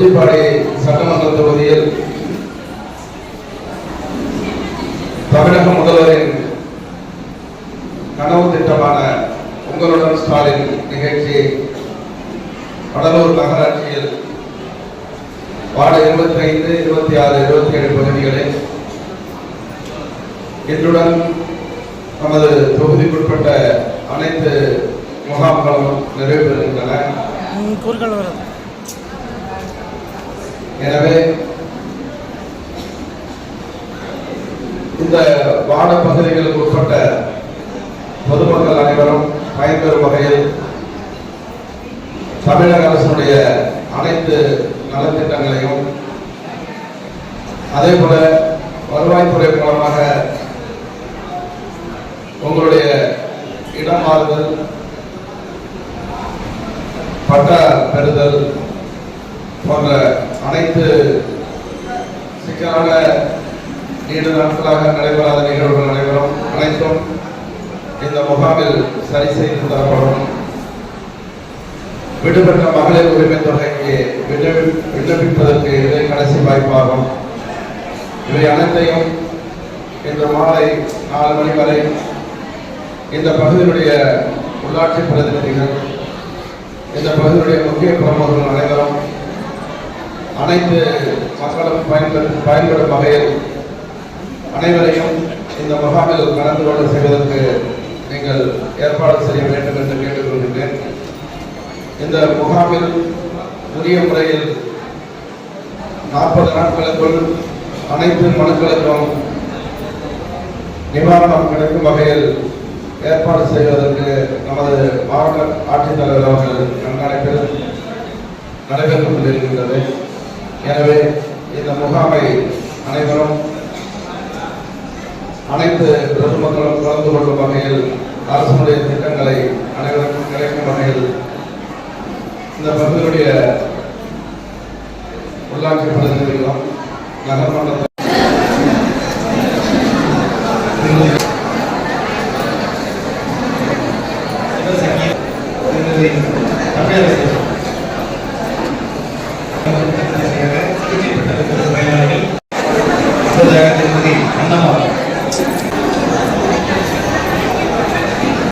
குறிஞ்சிப்பாடி சட்டமன்ற தொகுதியில் தமிழக முதல்வரின் கனவு திட்டமான உங்களுடன் ஸ்டாலின் நிகழ்ச்சி கடலூர் நகராட்சியில் வார்டு இருபத்தி ஐந்து இருபத்தி ஆறு இருபத்தி ஏழு பகுதிகளில் இன்றுடன் நமது தொகுதிக்குட்பட்ட எனவே இந்த வார்டு பகுதிகளுக்கு உட்பட்ட பொதுமக்கள் அனைவரும் பயன்பெறும் வகையில் தமிழக அரசுடைய அனைத்து நலத்திட்டங்களையும் அதே போல வருவாய்த்துறை மூலமாக உங்களுடைய இடம் மாறுதல் பட்டா பெறுதல் போன்ற அனைத்து சிக்கலான நீண்ட நாட்களாக நடைபெறாத நிகழ்வுகள் நடைபெறும் அனைத்தும் இந்த முகாமில் சரி செய்து தரப்படும் விடுபட்ட மகளிர் உரிமை தொகைக்கு விண்ணப்பிப்பதற்கு இதே கடைசி வாய்ப்பாகும். இவை அனைத்தையும் இன்று மாலை நாலு மணி வரை இந்த பகுதியினுடைய உள்ளாட்சி பிரதிநிதிகள் இந்த பகுதியுடைய முக்கிய பிரமுகர்கள் அனைவரும் அனைத்து மக்களும் பயன்பெறு பயன்படும் வகையில் அனைவரையும் இந்த முகாமில் கலந்து கொண்டு செய்வதற்கு நீங்கள் ஏற்பாடு செய்ய வேண்டும் என்று கேட்டுக்கொள்கின்றேன். இந்த முகாமில் உரிய முறையில் நாற்பது நாட்களுக்குள் அனைத்து மனுக்களுக்கும் நிவாரணம் கிடைக்கும் வகையில் ஏற்பாடு செய்வதற்கு நமது மாவட்ட ஆட்சித்தலைவர் அவர்கள் கண்காணிப்பில் நடைபெற்றுக் கொண்டிருக்கின்றது எனவே இந்த முகாமை அனைவரும் அனைத்து பொதுமக்களும் கலந்து கொள்ளும் வகையில் அரசனுடைய திட்டங்களை அனைவருக்கும் கிடைக்கும் வகையில் இந்த பகுதியுடைய உள்ளாட்சி பிரதிநிதிகளும் நகர்மன்ற தமிழக